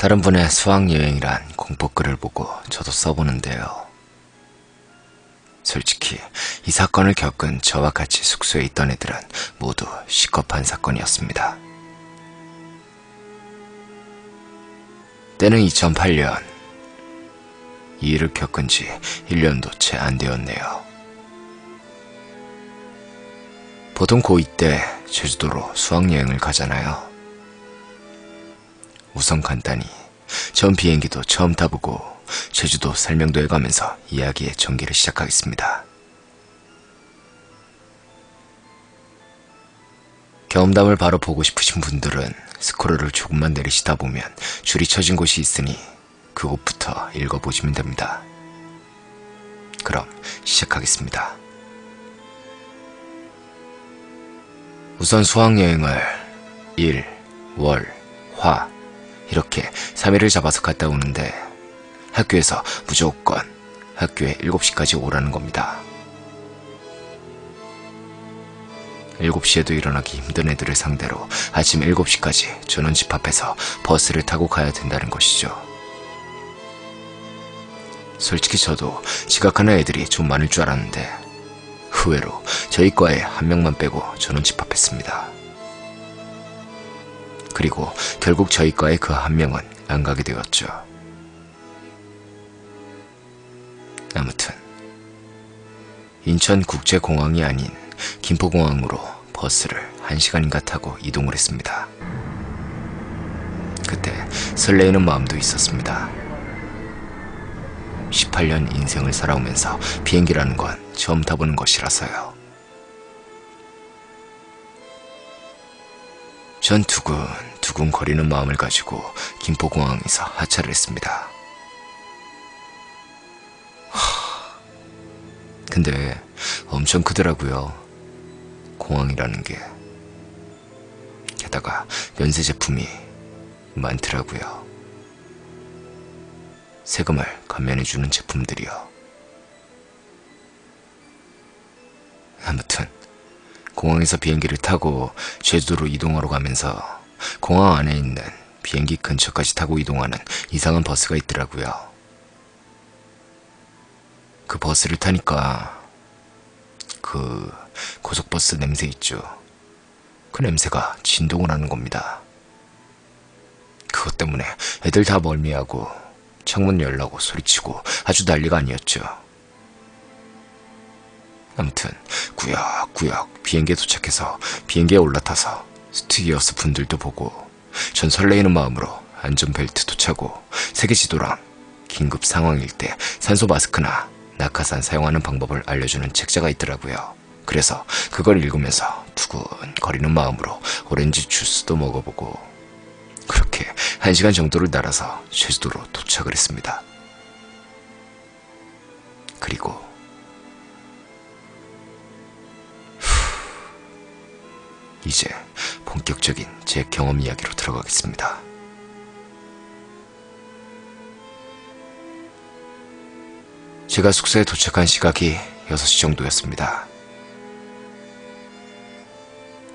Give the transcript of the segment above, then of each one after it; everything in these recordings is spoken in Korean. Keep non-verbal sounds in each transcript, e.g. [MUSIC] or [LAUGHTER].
다른 분의 수학여행이란 공포글을 보고 저도 써보는데요. 솔직히 이 사건을 겪은 저와 같이 숙소에 있던 애들은 모두 시겁한 사건이었습니다. 때는 2008년. 이 일을 겪은 지 1년도 채 안 되었네요. 보통 고2 때 제주도로 수학여행을 가잖아요. 우선 간단히 전 비행기도 처음 타보고 제주도 설명도에 가면서 이야기의 전개를 시작하겠습니다. 경험담을 바로 보고 싶으신 분들은 스크롤을 조금만 내리시다 보면 줄이 쳐진 곳이 있으니 그곳부터 읽어보시면 됩니다. 그럼 시작하겠습니다. 우선 수학여행을 1, 월, 화 이렇게 3일을 잡아서 갔다 오는데 학교에서 무조건 학교에 7시까지 오라는 겁니다. 7시에도 일어나기 힘든 애들을 상대로 아침 7시까지 전원 집 앞에서 버스를 타고 가야 된다는 것이죠. 솔직히 저도 지각하는 애들이 좀 많을 줄 알았는데 의외로 저희 과에 한 명만 빼고 저는 집합했습니다. 그리고 결국 저희 과의 그한 명은 안 가게 되었죠. 아무튼 인천국제공항이 아닌 김포공항으로 버스를 한 시간인가 타고 이동을 했습니다. 그때 설레이는 마음도 있었습니다. 18년 인생을 살아오면서 비행기라는 건 처음 타보는 것이라서요. 전 두근 두근 거리는 마음을 가지고 김포공항에서 하차를 했습니다. 하... 근데 엄청 크더라고요. 공항이라는 게. 게다가 면세 제품이 많더라고요. 세금을 감면해주는 제품들이요. 아무튼 공항에서 비행기를 타고 제주도로 이동하러 가면서 공항 안에 있는 비행기 근처까지 타고 이동하는 이상한 버스가 있더라고요. 그 버스를 타니까 그 고속버스 냄새 있죠. 그 냄새가 진동을 하는 겁니다. 그것 때문에 애들 다 멀미하고 창문 열라고 소리치고 아주 난리가 아니었죠. 아무튼 구역구역 비행기에 도착해서 비행기에 올라타서 스튜디오스 분들도 보고 전 설레이는 마음으로 안전벨트도 차고 세계 지도랑 긴급 상황일 때 산소 마스크나 낙하산 사용하는 방법을 알려주는 책자가 있더라고요. 그래서 그걸 읽으면서 두근거리는 마음으로 오렌지 주스도 먹어보고 그렇게 한 시간 정도를 날아서 제주도로 도착을 했습니다. 그리고 이제 본격적인 제 경험 이야기로 들어가겠습니다. 제가 숙소에 도착한 시각이 6시 정도였습니다.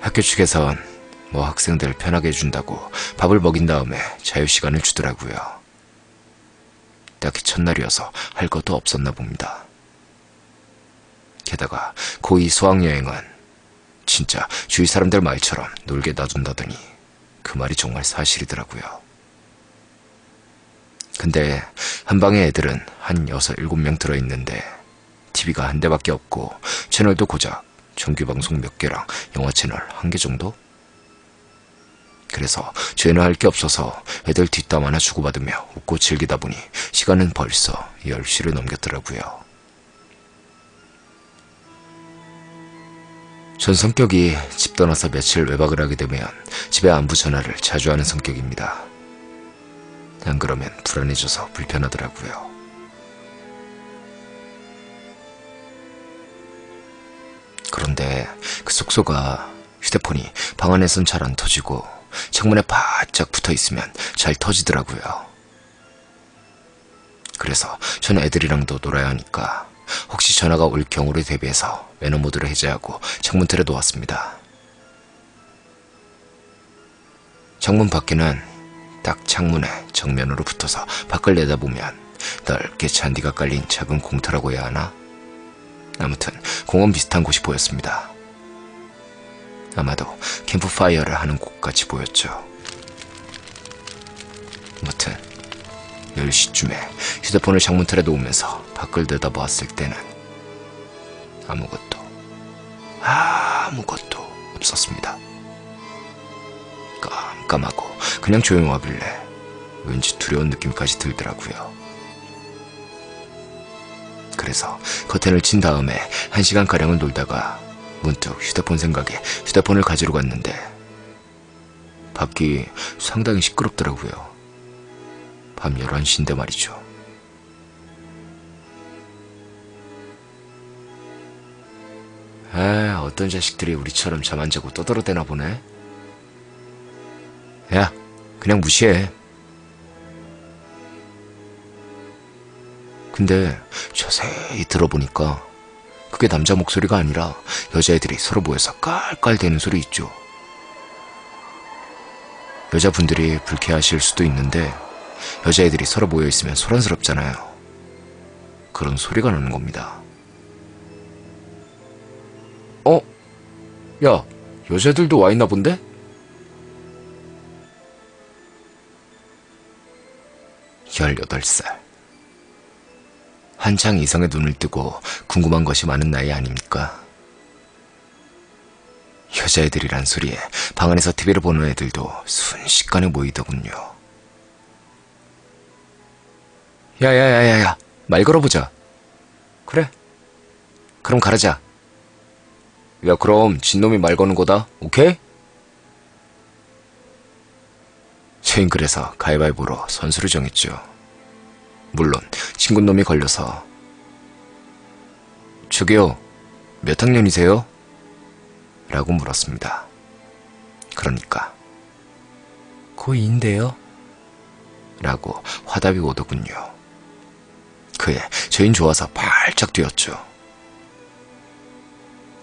학교 측에선 뭐 학생들 편하게 해준다고 밥을 먹인 다음에 자유시간을 주더라고요. 딱히 첫날이어서 할 것도 없었나 봅니다. 게다가 고2 수학여행은 진짜 주위 사람들 말처럼 놀게 놔둔다더니 그 말이 정말 사실이더라고요. 근데 한 방에 애들은 한 여섯 일곱 명 들어있는데 TV가 한 대밖에 없고 채널도 고작 정규 방송 몇 개랑 영화 채널 한 개 정도? 그래서 죄는 할 게 없어서 애들 뒷담 하나 주고받으며 웃고 즐기다 보니 시간은 벌써 10시를 넘겼더라고요. 전 성격이 집 떠나서 며칠 외박을 하게 되면 집에 안부 전화를 자주 하는 성격입니다. 안 그러면 불안해져서 불편하더라고요. 그런데 그 숙소가 휴대폰이 방 안에선 잘 안 터지고 창문에 바짝 붙어 있으면 잘 터지더라고요. 그래서 저는 애들이랑도 놀아야 하니까 혹시 전화가 올 경우를 대비해서 매너 모드를 해제하고 창문 틀에 놓았습니다. 창문 밖에는 딱 창문에 정면으로 붙어서 밖을 내다보면 넓게 잔디가 깔린 작은 공터라고 해야 하나? 아무튼 공원 비슷한 곳이 보였습니다. 아마도 캠프파이어를 하는 곳같이 보였죠. 무튼 10시쯤에 휴대폰을 창문틀에 놓으면서 밖을 내다보았을 때는 아무것도 아무것도 없었습니다. 깜깜하고 그냥 조용하길래 왠지 두려운 느낌까지 들더라고요. 그래서 커튼을 친 다음에 한 시간가량을 놀다가 문득 휴대폰 생각에 휴대폰을 가지러 갔는데 밖이 상당히 시끄럽더라고요. 밤 11시인데 말이죠. 에 어떤 자식들이 우리처럼 잠 안 자고 떠들어대나 보네. 야, 그냥 무시해. 근데 자세히 들어보니까 그게 남자 목소리가 아니라 여자애들이 서로 모여서 깔깔대는 소리 있죠. 여자분들이 불쾌하실 수도 있는데 여자애들이 서로 모여 있으면 소란스럽잖아요. 그런 소리가 나는 겁니다. 어? 야, 여자들도 와 있나 본데? 열여덟 살 한창 이성의 눈을 뜨고 궁금한 것이 많은 나이 아닙니까? 여자애들이란 소리에 방 안에서 TV를 보는 애들도 순식간에 모이더군요. 야야야야야, 말 걸어보자. 그래. 그럼 가르자. 야, 그럼 진놈이 말 거는 거다. 오케이? 그래서 가위바위보로 선수를 정했죠. 물론 친구놈이 걸려서 저기요, 몇 학년이세요? 라고 물었습니다. 그러니까 고2인데요? 라고 화답이 오더군요. 그에 저흰 좋아서 발짝 뛰었죠.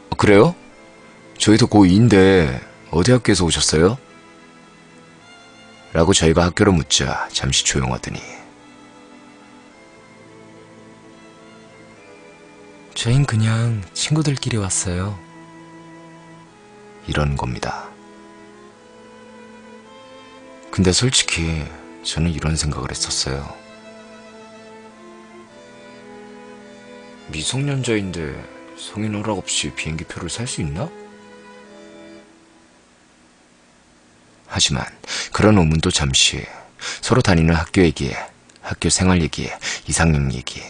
어, 그래요? 저희도 고2인데 어디 학교에서 오셨어요? 라고 저희가 학교를 묻자 잠시 조용하더니 저흰 그냥 친구들끼리 왔어요. 이런 겁니다. 근데 솔직히 저는 이런 생각을 했었어요. 미성년자인데 성인 허락 없이 비행기표를 살 수 있나? 하지만 그런 의문도 잠시 서로 다니는 학교 얘기에 학교 생활 얘기에 이상형 얘기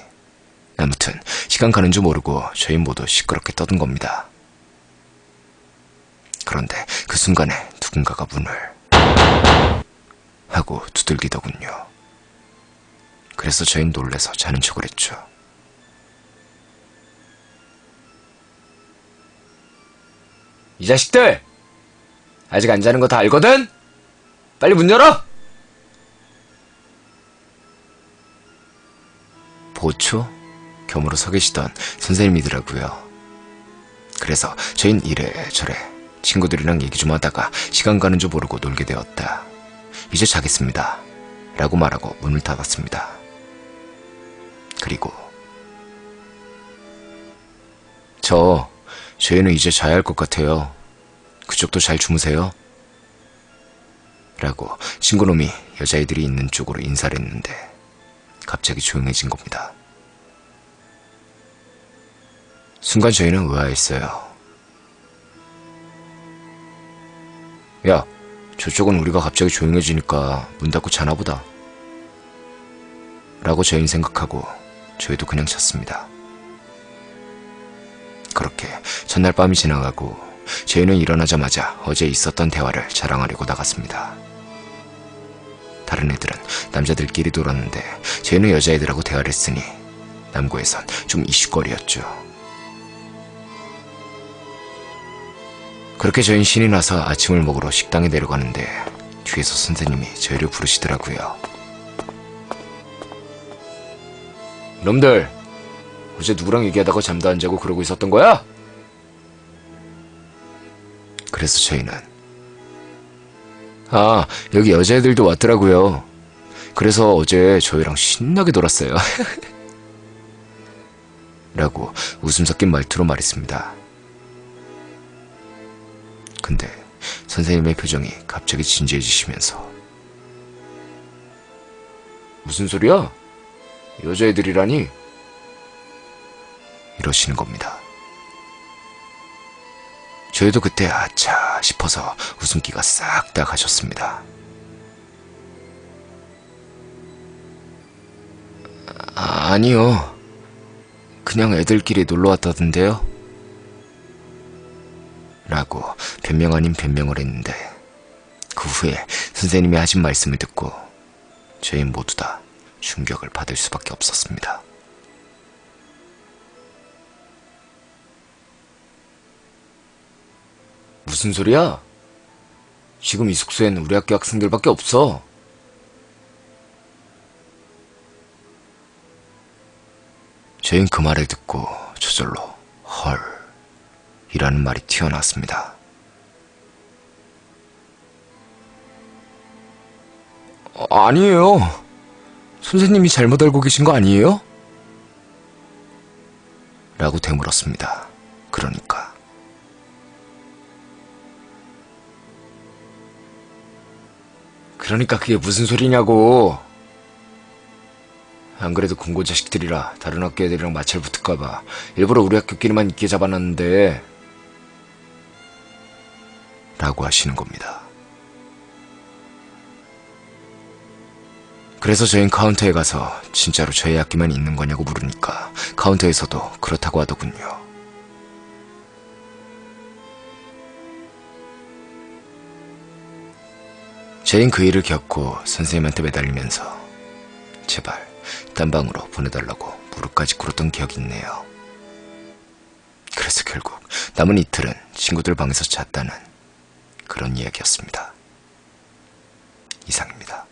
아무튼 시간 가는 줄 모르고 저희 모두 시끄럽게 떠든 겁니다. 그런데 그 순간에 누군가가 문을 하고 두들기더군요. 그래서 저희는 놀래서 자는 척을 했죠. 이 자식들! 아직 안 자는 거 다 알거든? 빨리 문 열어! 보초? 겸으로 서 계시던 선생님이더라고요. 그래서 저흰 이래저래 친구들이랑 얘기 좀 하다가 시간 가는 줄 모르고 놀게 되었다. 이제 자겠습니다. 라고 말하고 문을 닫았습니다. 그리고 저 저희는 이제 자야 할 것 같아요. 그쪽도 잘 주무세요. 라고 친구놈이 여자애들이 있는 쪽으로 인사를 했는데 갑자기 조용해진 겁니다. 순간 저희는 의아했어요. 야, 저쪽은 우리가 갑자기 조용해지니까 문 닫고 자나 보다. 라고 저희는 생각하고 저희도 그냥 잤습니다. 그렇게 전날 밤이 지나가고 저희는 일어나자마자 어제 있었던 대화를 자랑하려고 나갔습니다. 다른 애들은 남자들끼리 놀았는데 저희는 여자애들하고 대화를 했으니 남고에선 좀 이슈거리였죠. 그렇게 저희는 신이 나서 아침을 먹으러 식당에 내려가는데 뒤에서 선생님이 저희를 부르시더라고요. 놈들, 어제 누구랑 얘기하다가 잠도 안 자고 그러고 있었던 거야? 그래서 저희는 아, 여기 여자애들도 왔더라고요. 그래서 어제 저희랑 신나게 놀았어요. [LAUGHS] 라고 웃음 섞인 말투로 말했습니다. 근데 선생님의 표정이 갑자기 진지해지시면서 무슨 소리야? 여자애들이라니? 이러시는 겁니다. 저희도 그때 아차 싶어서 웃음기가 싹 다 가셨습니다. 아, 아니요. 그냥 애들끼리 놀러 왔다던데요. 라고 변명 아닌 변명을 했는데 그 후에 선생님이 하신 말씀을 듣고 저희 모두 다 충격을 받을 수밖에 없었습니다. 무슨 소리야? 지금 이 숙소엔 우리 학교 학생들밖에 없어. 저흰 그 말을 듣고 저절로 헐 이라는 말이 튀어나왔습니다. 아, 아니에요. 선생님이 잘못 알고 계신 거 아니에요? 라고 되물었습니다. 그러니까 그게 무슨 소리냐고. 안 그래도 군고 자식들이라 다른 학교 애들이랑 마찰 붙을까봐 일부러 우리 학교끼리만 있게 잡아놨는데 라고 하시는 겁니다. 그래서 저흰 카운터에 가서 진짜로 저희 학교만 있는 거냐고 물으니까 카운터에서도 그렇다고 하더군요. 저흰 그 일을 겪고 선생님한테 매달리면서 제발 딴 방으로 보내달라고 무릎까지 꿇었던 기억이 있네요. 그래서 결국 남은 이틀은 친구들 방에서 잤다는 그런 이야기였습니다. 이상입니다.